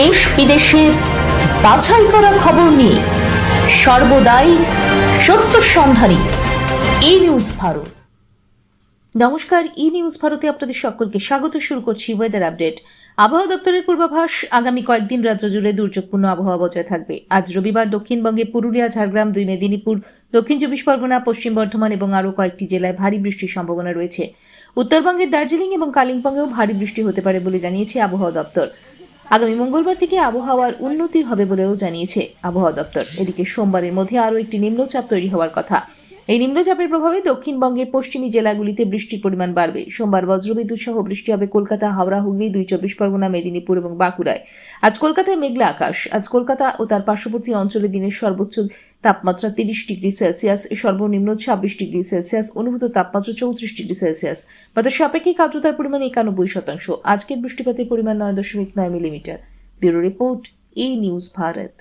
দেশ বিদেশের বাছাই করা খবর নিয়ে সর্বদাই সত্য সন্ধানী এই নিউজ ভারত। নমস্কার ই নিউজ ভারতে আপনাদের সকলকে স্বাগত। শুরু করছি ওয়েদার আপডেট আবহাওয়া দপ্তরের পূর্বাভাস, আগামী কয়েকদিন রাজ্য জুড়ে দুর্যোগপূর্ণ আবহাওয়া বজায় থাকবে। আজ রবিবার দক্ষিণবঙ্গে পুরুলিয়া, ঝাড়গ্রাম, দুই মেদিনীপুর, দক্ষিণ চব্বিশ পরগনা, পশ্চিম বর্ধমান এবং আরও কয়েকটি জেলায় ভারী বৃষ্টির সম্ভাবনা রয়েছে। উত্তরবঙ্গের দার্জিলিং এবং কালিম্পংয়েও ভারী বৃষ্টি হতে পারে বলে জানিয়েছে আবহাওয়া দপ্তর। আগামী মঙ্গলবার থেকে আবহাওয়ার উন্নতি হবে বলেও জানিয়েছে আবহাওয়া দপ্তর। এদিকে সোমবারের মধ্যে আরও একটি নিম্নচাপ তৈরি হওয়ার কথা। এই নিম্নচাপের প্রভাবে দক্ষিণবঙ্গের পশ্চিমী জেলাগুলিতে বৃষ্টির পরিমাণ বাড়বে। সোমবার বজ্রবিদ্যুৎ সহ বৃষ্টি হবে কলকাতা, হাওড়া, হুগলি, দুই চব্বিশ পরগনা, মেদিনীপুর এবং বাঁকুড়ায়। আজ কলকাতায় মেঘলা আকাশ। আজ কলকাতা ও তার পার্শ্ববর্তী অঞ্চলে দিনের সর্বোচ্চ তাপমাত্রা তিরিশ ডিগ্রি সেলসিয়াস, সর্বনিম্ন ছাব্বিশ ডিগ্রি সেলসিয়াস, অনুভূত তাপমাত্রা চৌত্রিশ ডিগ্রি সেলসিয়াস। বাতাসের আপেক্ষিক আর্দ্রতার পরিমাণ একানব্বই শতাংশ। আজকের বৃষ্টিপাতের পরিমাণ নয় দশমিক নয় millimetre. Bureau report, A news Bharat.